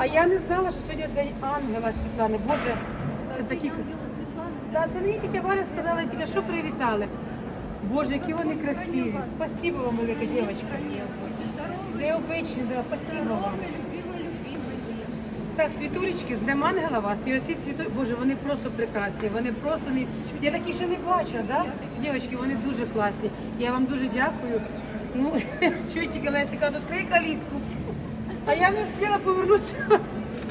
А я не знала, що сьогодні день ангела Світлани. Боже, це такі. Да, це мені тільки Валя сказала, тільки що привітали. Боже, які вони красиві. Спасибо вам, велика дівчинка. Необичні, да, спасибо вам. Так, світулечки, з Днем Ангела вас. І оці цвіту, боже, вони просто прекрасні. Вони просто не. Я такі ще не бачила, да? Дівчатки, вони дуже класні. Я вам дуже дякую. Ну, чуєте, тільки Леся каже, відкрий калітку. А я не встигла повернутися.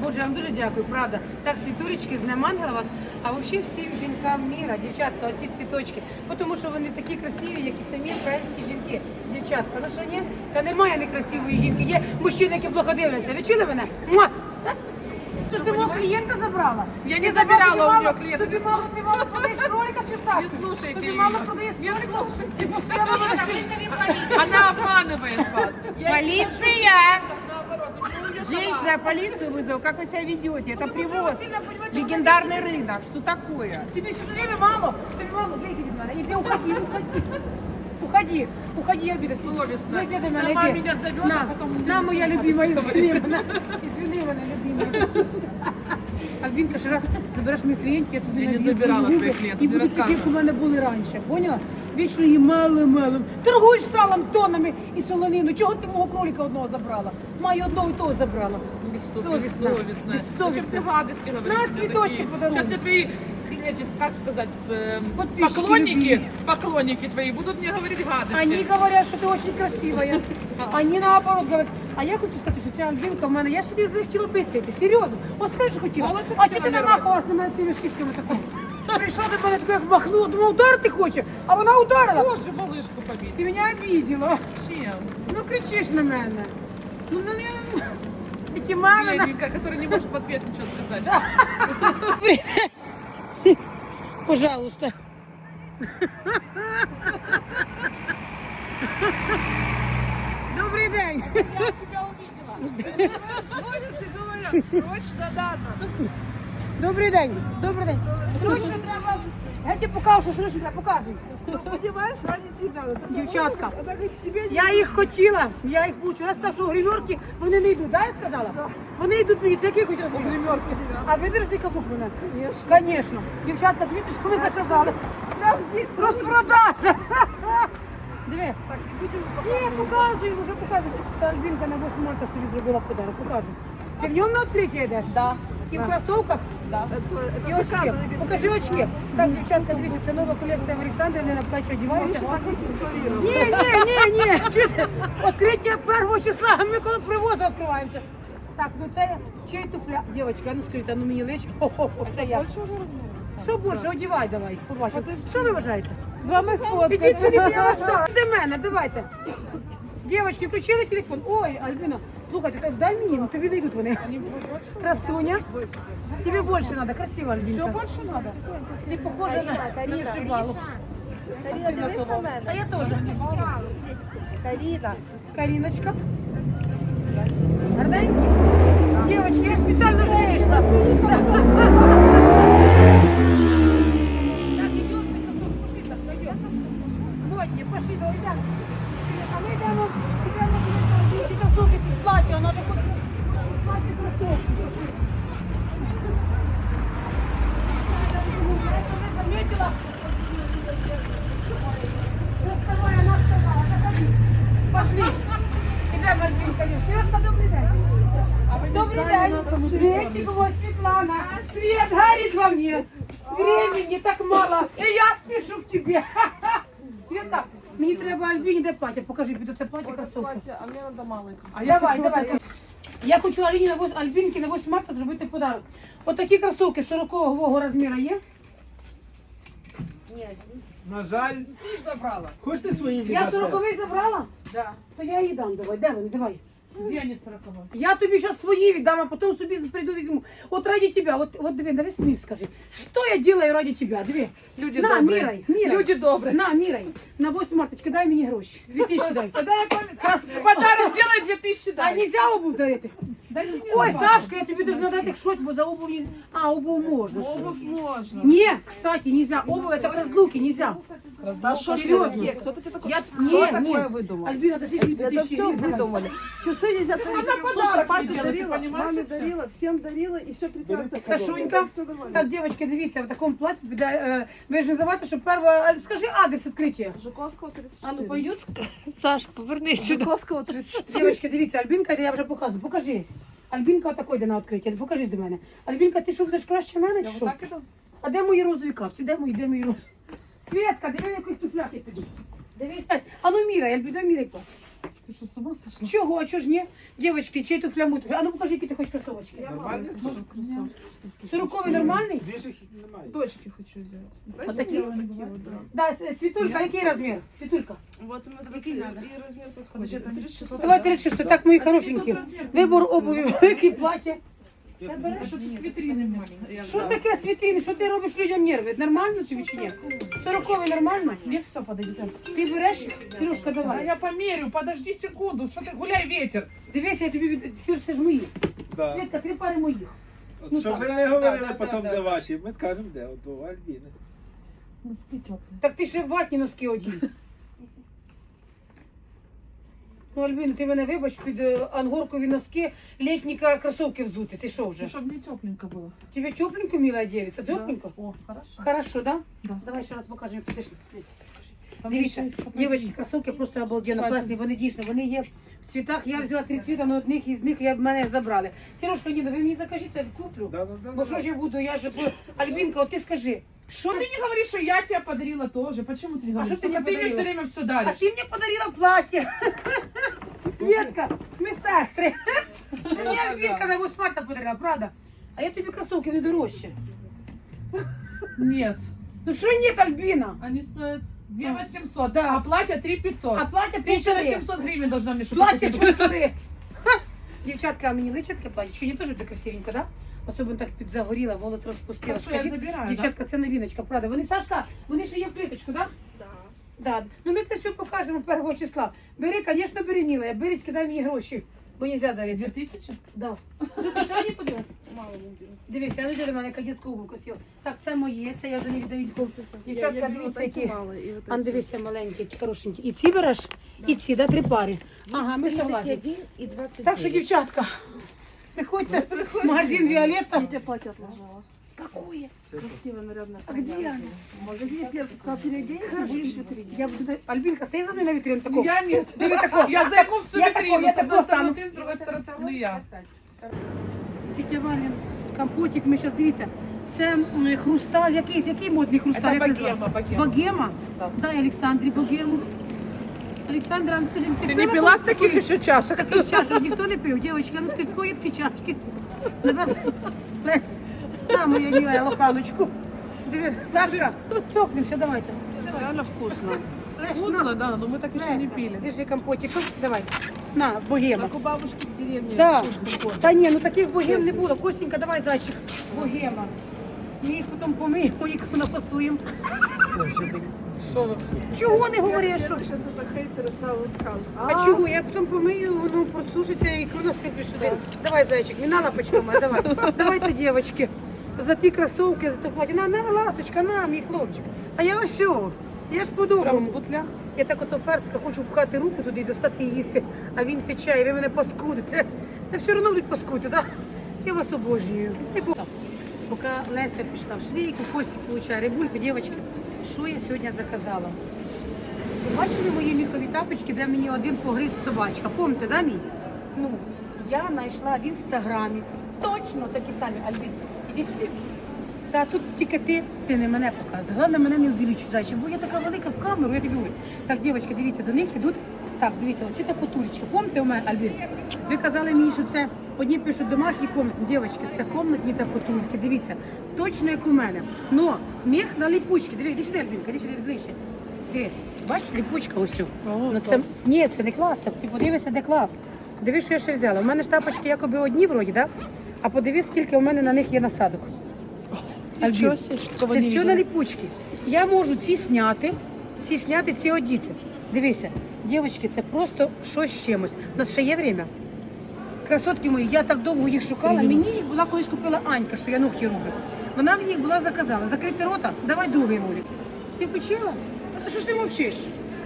Боже, я вам дуже дякую, правда. Так, світулечки, з вас. А взагалі всім жінкам міра, дівчатка, оці цвіточки. Бо Тому що вони такі красиві, як і самі українські жінки. Дівчатка, ну що ні? Та немає некрасивої жінки. Є мужчини, які плохо дивляться. Ви чули мене? Муа! Ти ж ти мого клієнта забрала? Я не забирала у нього клієнта. Тобі мало, ти мало продаєш кролика. Не слушайте її. мало продаєш Не слушайте. Она обманывает вас. Я Полиция! так наоборот. почему у неё Женщина, я полицию вызову. Как вы себя ведете? Это привоз. Легендарный рынок. Что такое? Тебе все время мало. Тобі мало, вийди від мене. Іди, уходи, уходи. Уходи, уходи, обида. Совестно. Ну, иди до меня, Сама иди. меня зовет, на, а потом мне На, моя гадость любимая, говорит. извини мене. Извини мене, любимая. Альбінка, ще раз забереш моїх клієнтів, я тобі Я не забирала твоїх клієнтів, І не будуть такі, розказуй. як у мене були раніше. Поняла? Вічно її мало-мало. Торгуєш салом, тонами і солонину. Чого ти мого кролика одного забрала? Маю одного і того забрала. Безсовісна. Ты Безсовісна. гадости говоришь? На, цвіточки подарунок эти, как сказать, эм, Подписчики поклонники, любимые. поклонники твои будут мне говорить гадости. Они говорят, что ты очень красивая. Они наоборот говорят. А я хочу сказати, що ця Альбінка в мене, я сюди з них хотіла битися, серйозно. От скажи, що хотіла. Волоси А чи хотіла ти не намахалась на мене цими шкітками такою? Прийшла до мене така, як махнула, думала, ударити хоче, а вона ударила. Боже, малышку побить. Ти мене обидела. Чем? Ну кричиш на мене. Ну, ну, я... Такі мами. на- Бедненькая, которая не может в ответ ничего сказать. Пожалуйста. Добрый день. Я тебя увидела. Звонят и говорят, срочно надо. Добрий день. Добрий день. Срочно треба. Я тебе покажу, що срочно треба показуй. Ну, понимаешь, ради тебя. Вот Девчатка. Она говорит, тебе не Я їх хотіла, я їх мучу. Я сказала, що гримерки вони не йдуть, да, я сказала? Вони йдуть мені, це який хоч раз гримерки. А ви держите каблук мене? Конечно. Звісно. Дівчатка, дивіться, що ви заказали. Прям здесь. улице. Розпродажа. Диви. Так, не Ні, показую, вже показую. Та Альбінка на 8 марта собі зробила подарок, покажу. Ти в ньому на відкриття йдеш? Да. І в кросовках? Да. Это, І это очки. заказано, говорит, Покажи очки. Так, дівчатка, дивіться, це нова колекція в Олександрівні, на плечі Мы одіваюся. еще так вот информируем. Ні, ні, ні, ні. Чуєте? Відкриття першого числа, а ми коли привозу відкриваємося. Так, ну це чий туфля? Дівчатка, ну скажіть, а ну мені личко. Хо-хо-хо, це я. Що більше, одівай давай, побачимо. Що ви вважаєте? З вами сфоткати. Ідіть сюди, я вас ждала. До мене, давайте. Дівчатки, включили телефон. Ой, Альбіна, слухайте, так дай мені, ну тобі не йдуть вони. Красуня. Тебе больше надо, красиво, Альбінка. Що більше надо? Ти похожа на, на вишивалу. Карина, дивись на мене. А я теж. Карина. Кариночка. Гарненькі? Девочки, я специально ж вийшла. Пошли. Ідемо, Альбінка, Сережка, добрий день. Добрий день. Светик, вот Светлана. Свет, горишь во мне. Времени так мало. И я спешу к тебе. Света, мені треба Альбіні де плаття. Покажи, піду це плаття кросовки. А мне надо малый. А давай, давай. Я хочу Аліні на 8, Альбінки на 8 марта зробити подарок. От такі кросовки 40-го розміру є. На жаль, Ти ж забрала. хочете своїм Я віддасте? 40-й забрала, Да. то я її дам. Давай, де вони, давай. Где они сороковые? Я тобі зараз свої віддам, а потім собі прийду візьму. От ради тебе, от, от диви, на весь мир скажи. Що я делаю ради тебе? Диви. Люди на, добрі. мірай, мірай. Люди добрі. На, мірай. На 8 марточки дай мені гроші. 2000 дай. Тогда я пом- подарок делай 2000 А дай. нельзя обув дарити? Дайте мне Ой, добавку. Сашка, я тобі должна дати щось, бо за обув не... А, обув можна. що? Обувь можно. Не, кстати, нельзя. Обувь это к разлуке, нельзя. Да что ж Серьезно? вы, кто таки такой? Я... Кто Ні, такое ні. выдумал? Альбіна, ти скільки Это тисячі все гривень? выдумали. Часы нельзя дарить. подарок Слушай, не папе делает, ты дарила, понимаешь, маме это? дарила, всем дарила, и все прекрасно. Сашунька, все нормально. так, дівчатки, дивіться, в такому платі, піде, е, ви ж не забувайте, що перва, а, скажи адрес відкриття. Жуковского А ну 34. пойдуть? Саш, повернись сюди. Жуковского 34. Дівчатки, дивіться, Альбінка, я вже показую, покажись. Альбінка отако йде на відкриття, покажись до мене. Альбінка, ти що будеш краще мене чи що? Так это? А де мої розові капці? Де мої, де мої розові? Свєтка, диви, в яких туфлях я піду. Дивись, Тась. А ну міряй, Альбіна, міряй. по. Ты что, с сошла? Чого, а чого ж ні? Дівчатки, чий туфля мут? А ну покажи, які ти хочеш кросовочки. Сороковий нормальний? Дочки хочу взять. Вот Дайте такие вот такие вот, да. Світулька, який розмір? Світулька. Вот именно Какие И размер подходит. 36. Давай 36, так, мої хорошенькі. Вибор обуви, великі плаття. Та береш. С витринами? Я Що взяла. таке світини? Що ти робиш людям нерви? Нормально тобі чи ні? Сороковий нормально? Мне все подойдет. Ти береш? Сережка, Да давай. я померю, подожди секунду, что ты гуляй ветер. Дивися, я тобі від... Серж, це ж мої. Да. Світка, три пари моїх. От Ну, щоб так, ви не говорили да, потім, да, де да. ваші, ми скажемо, де от у Альбіни. Носки теплые. Так ти ще ватні носки одій. Ну, Альбіна, ти мене вибач під е, ангоркові носки, літні ка- кросовки взути. Ти що вже? Чтобы мне тепленько было. Тебе тепленько, милая девица? Тепленько? О, хорошо. Хорошо, да? Да. Давай ще раз покажемо. Підеш. Там Дивіться, есть сапоги. дівчатки, кросовки просто обалденно класні. Вони дійсно, вони є в цвітах. Я взяла три цвіта, але одних із них я мене забрали. Сережка, ні, ну ви мені закажіть, я куплю. Да, да, да, Бо да. що ж я буду? Я ж бу- Альбінка, от ти скажи, Что ты не говоришь, что я тебе подарила тоже? Почему ты не говоришь? что ты мне Только ты мне подарила? все время все А даришь. ти мені подарила плаття. Светка, ми сестри. Це мені Альбінка на 8 марта подарила, правда? А я тобі кросовки не дорожче. Нет, Ну що ні, Альбіна? они стоят 2 800, Да. а платье 3 500. А плаття півтори. 1700 гривен должна мне что-то Плаття купить. півтори. Ха! Дівчатка, а мені личить таке плаття? Чи не теж буде красивенько, да? Особливо так підзагоріла, волос розпустила. Хорошо, я Скажіть, забираю, Дівчатка, це новіночка, правда. Вони, Сашка, вони ще є в плиточку, да? Да. Да. Ну ми це все покажемо 1 числа. Бери, звісно, бери, милая, беріть, кидай мені гроші. Бо нельзя дарити. 2000? Да. Що ти що не подивилась? Мало не беру. Дивіться, ну де до мене кадетську обувку сіла. Так, це моє, це я вже не віддаю нікому. Я, Дівчатка, я беру вот дивіться, эти які. малые. И вот Ан, эти. дивися, маленькі, які хорошенькі. І ці береш, і ці, да, три пари. Ага, ми согласні. і 20. Так що, дівчатка, приходьте в магазин Віолетта. Я тебе платье отложила. Какое? Красиво, нарядно. А где она? Возьми первый, сказал, переоденься, будешь в витрине. Я буду... Альбінка, стій за мною на вітрину такого. Я нет. Диви такого. Я зайку всю Я такой, витрину. я С одной такой стороны стану. ты, с другой стороны я. Тетя Валя, компотик, ми зараз дивіться. Це м, хрусталь, який, який модний хрусталь? Це Як богема, називається? богема. Богема? Так. Дай Олександрі богему. Олександра, ну скажи, ти, Ты пила не пила с колись таких таку? еще чашек? Таких чашок ніхто не пив, дівчатки, ну скажи, кої такі чашки? Лесь, на, моя милая лоханочку. Диви, Сашка, цокнемося, давайте. Реально вкусно. Лесь, Вкусно, на. да, но мы так еще не Леся, пили. Держи компотик, давай. На, богема. Как у бабушки в деревне. Да. вкусный корм. Та ні, ну таких богем не було. Костенька, давай зайчик. Богема. Ми їх потім помиємо, їх напасуємо. Чого не говориш? що? Сейчас это хейтеры сразу скажут. А чого? Я потім помию, воно просушиться і ікру насиплю сюди. Давай, зайчик, міна лапочка моя, давай. Давайте, дівчатки, за ті кросовки, за ту платі. На, на, ласточка, на, мій хлопчик. А я ось сьо. Я ж бутля. Я так ото перцика хочу пхати руку туди і достати і їсти, а він тече, і ви мене паскудите. Та все одно будуть паскудити, так? Я вас обожнюю. Поки Леся пішла в швейку, Костік получає рибульку, дівчатки, що я сьогодні заказала? Бачили мої міхові тапочки, де мені один погриз собачка? Помните, да, мій? Ну, я знайшла в інстаграмі. Точно такі самі. Альбін, іди сюди. Та тут тільки ти, ти не мене показуєш. Головне, мене не увеличуй, зайчик, бо я така велика в камеру, я тобі говорю. Так, дівчатки, дивіться, до них йдуть. Так, дивіться, оці та потулечка. Помните у мене, Альбін? Ви казали мені, що це одні пишуть домашні комнатні. Дівчатки, це комнатні та потульки. Дивіться, точно як у мене. Но міх на липучки. Диви, іди сюди, Альбінка, іди сюди ближче. Диви, бачиш, липучка ось. О, Ну, це, ні, це не клас, це, ти подивися, де клас. Диви, що я ще взяла. У мене ж тапочки якоби одні вроді, да? а подивись, скільки у мене на них є насадок. Альбін. Це все на ліпучки. Я можу ці зняти, ці зняти, ці одіти. Дивися, дівчатки, це просто щось з чимось. У нас ще є время. Красотки мої, я так довго їх шукала. Мені їх була колись купила Анька, що я ногті роблю. Вона мені їх була заказала. Закрити рота, давай другий ролик. Ти почила? А що ж ти мовчиш?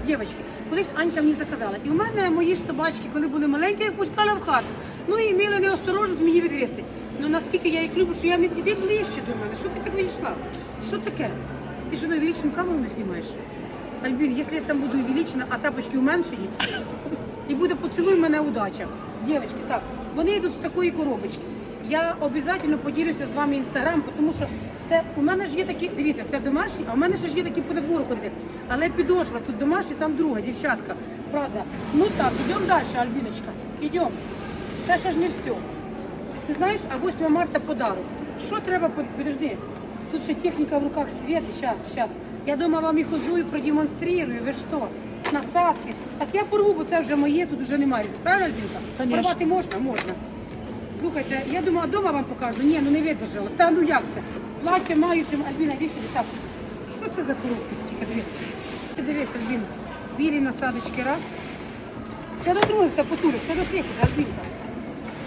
Дівчатки, колись Анька мені заказала. І у мене мої ж собачки, коли були маленькі, я їх пускала в хату. Ну і мали неосторожність мені відрізти. Ну наскільки я їх люблю, що я не іди ближче до мене. Що ти так вийшла? Що таке? Ти що на камеру не знімаєш? Альбін, якщо я там буду увеличена, а тапочки уменшені, і буде поцілуй мене удача. Дівчатки, так, вони йдуть з такої коробочки. Я обов'язково поділюся з вами інстаграм, тому що це у мене ж є такі, дивіться, це домашні, а у мене ще ж є такі по двору ходити. Але підошва тут домашня, там друга, дівчатка. Правда. Ну так, йдемо далі, Альбіночка. Йдемо. Це ще ж не все. Ти знаєш, а 8 марта подарок. Що треба, под- подожди, тут ще техніка в руках світи, зараз, зараз. Я дома вам їх узую, продемонструю, ви що? Насадки. Так я порву, бо це вже моє, тут вже немає. Правильно, Альбінка? Порвати можна? Можна. Слухайте, я думала, вдома вам покажу. Ні, ну не видержала. Та ну як це? Плаття маю цим. Альбіна, йди сюди. Так. Що це за коробки скільки? Дивись. Ти дивись, Альбін. Білі насадочки раз. Це до других та потурок, це до тих, Альбінка.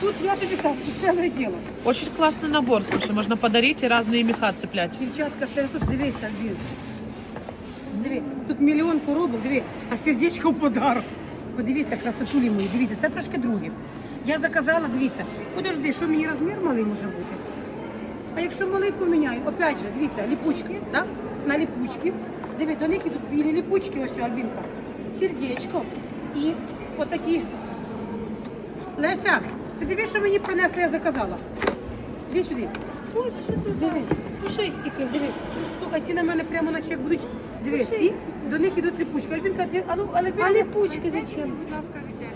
Тут я тобі кажу, це ціле діло. Очень классный набор, слушай, можно подарить и разные меха цеплять. Дівчатка, це тож дивися, Альбін. Диви, тут мільйон коробок, диви, а сердечко в подарок. Подивіться, красотулі мої, дивіться, це трошки друге. Я заказала, дивіться, подожди, що мені розмір малий може бути? А якщо малий поміняю, опять же, дивіться, ліпучки, так? На ліпучки. Диви, до них ідуть білі ліпучки, ось Альбінка. Сердечко. І отакі. Леся, ти дивись, що мені принесли, я заказала. Іди сюди. Боже, що це диви? Пушистики, диви. Слухай, ці на мене прямо наче як будуть. Диви, ці, до них ідуть ліпучки. Альбінка, ти, а ну, Альбінка. А ліпучки зачем?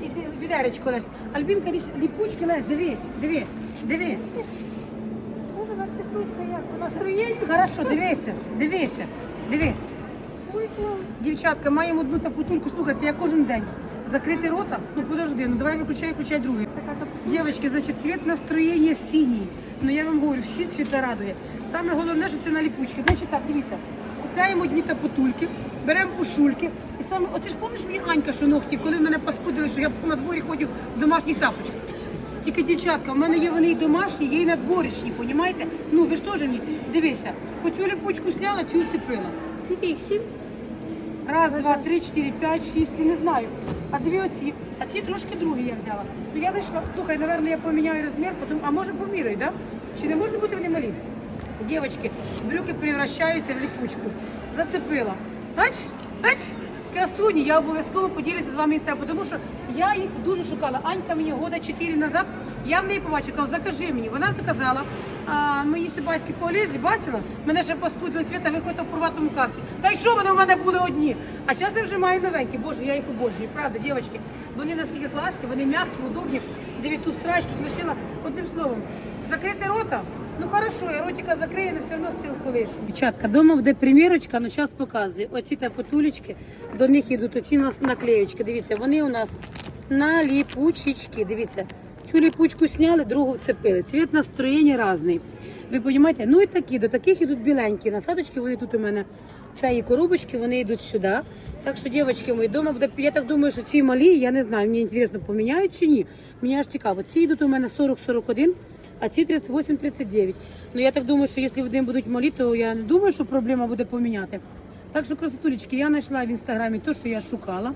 Іди, відеречко, Лесь. Альбінка, ліс- ліпучки, Лесь, дивись, диви, диви. Боже, на всі сонце як? У нас? Хорошо, дивися, дивися, диви. Дівчатка, маємо одну таку тульку, слухайте, я кожен день. Закрити рота? Ну подожди, ну давай виключай, включай другий. Дівчатки, значить, цвіт настроєння синій. Ну я вам говорю, всі цвіта радує. Саме головне, що це на ліпучки. Значить так, дивіться, купляємо одні та потульки, беремо пушульки. І саме, оце ж пам'ятаєш мені Анька, що ногті, коли мене паскудили, що я на дворі ходив в домашніх тапочках. Тільки дівчатка, в мене є вони і домашні, є і на дворічні, понімаєте? Ну ви ж теж мені, дивися, оцю ліпучку сняла, цю цепила. Скільки їх? Сім? Раз, два, три, чотири, п'ять, шість, я не знаю. А дві оці. А ці трошки другі я взяла. Ну я вийшла, слухай, напевно, я поміняю розмір, потім, а може поміряю, да? Чи не можуть бути вони малі? Дівчатки, брюки превращаються в ліпучку. Зацепила. Бач? Бач? Красуні, я обов'язково поділюся з вами інстаграм, тому що я їх дуже шукала. Анька мені года 4 назад, я в неї побачила, кажу, закажи мені. Вона заказала. А, мої сибайські полізі, бачила? Мене ще паскудили світа, виходить в приватному карті. Та й що вони у мене були одні? А зараз я вже маю новенькі. Боже, я їх обожнюю. Правда, дівчатки, вони наскільки класні, вони м'які, удобні. Диві, тут срач, тут лишила. Одним словом, закрити рота. Ну хорошо, я ротика закрию, але все одно силку лишу. Дівчатка, дома буде примірочка, але зараз показую. Оці та потулечки, до них йдуть оці наклеючки. Дивіться, вони у нас на ліпучечки. Дивіться, цю ліпучку сняли, другу вцепили. Цвіт настроєння різний. Ви розумієте? Ну і такі, до таких йдуть біленькі насадочки, вони тут у мене цієї коробочки, вони йдуть сюди. Так що, дівчатки, мої дома буде. Я так думаю, що ці малі, я не знаю, мені цікаво, поміняють чи ні. Мені аж цікаво. Ці йдуть у мене 40-41, а ці 38-39. Ну я так думаю, що якщо вони будуть малі, то я не думаю, що проблема буде поміняти. Так що, красотулечки, я знайшла в інстаграмі те, що я шукала.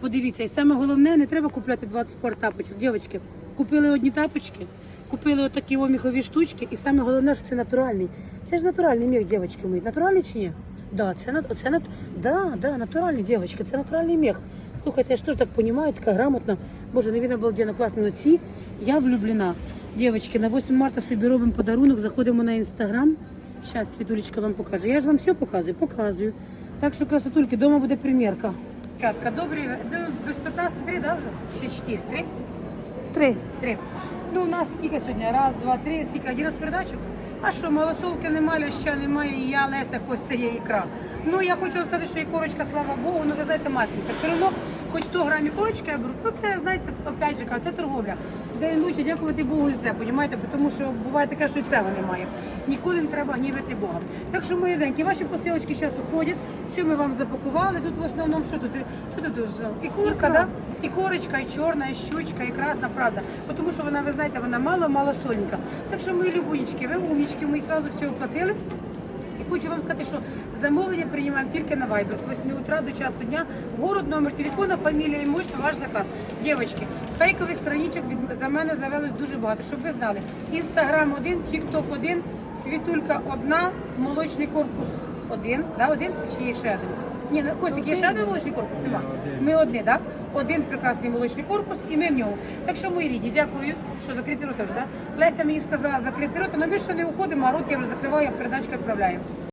Подивіться, і саме головне, не треба купляти 20 пар тапочок. Дівчатки, купили одні тапочки, купили отакі оміхові штучки, і саме головне, що це натуральний. Це ж натуральний міх, дівчатки мої. Натуральний чи ні? Да, це, це, нат- да, да, натуральний, дівчатки, це натуральний міх. Слухайте, я ж теж так розумію, така грамотна. Боже, ну він обалденно класно. Но ці я влюблена. Дівчатки, на 8 марта собі робимо подарунок, заходимо на інстаграм. Зараз Світулечка вам покаже. Я ж вам все показую, показую. Так що, красотульки, вдома буде примірка. Катка, добрий ну, без 15 три, да, вже? Ще 4, три? Три. Три. Ну, у нас скільки сьогодні? Раз, два, три, скільки? Один раз передачу? А що, малосолки немає, ще немає, і я, Леся, ось це є ікра. Ну, я хочу вам сказати, що і корочка, слава Богу, ну ви знаєте, масниця. Все одно, хоч 100 грамів корочки я беру, ну це, знаєте, опять же, це торговля. День лучше дякувати Богу за це, понімаєте? Тому що буває таке, що і це немає. Ніколи не треба гнівити Бога. Так що, мої деньки, ваші посилочки зараз уходять, все ми вам запакували. Тут в основному, що тут? Що тут? в основному? І курка, да? І корочка, і чорна, і щучка, і красна, правда. Тому що вона, ви знаєте, вона мало-мало сольненька. Так що, мої любунечки, ви умнічки, ми одразу все оплатили. І хочу вам сказати, що замовлення приймаємо тільки на Viber з 8 утра до часу дня. Город, номер телефона, фамілія, імущество, ваш заказ. Дівчатки, фейкових страничок від за мене завелось дуже багато, щоб ви знали. Інстаграм один, Тікток один, Світулька одна, молочний корпус один. Да, один це чи є ще один? Ні, на Костік, є ще один молочний корпус? Нема. Ми одні, так? Один прекрасний молочний корпус і ми в ньому. Так що, мої рідні, дякую, що закрити рот теж, да? Леся мені сказала закрити рот, але ми ще не уходимо, а рот я вже закриваю, я передачку відправляю.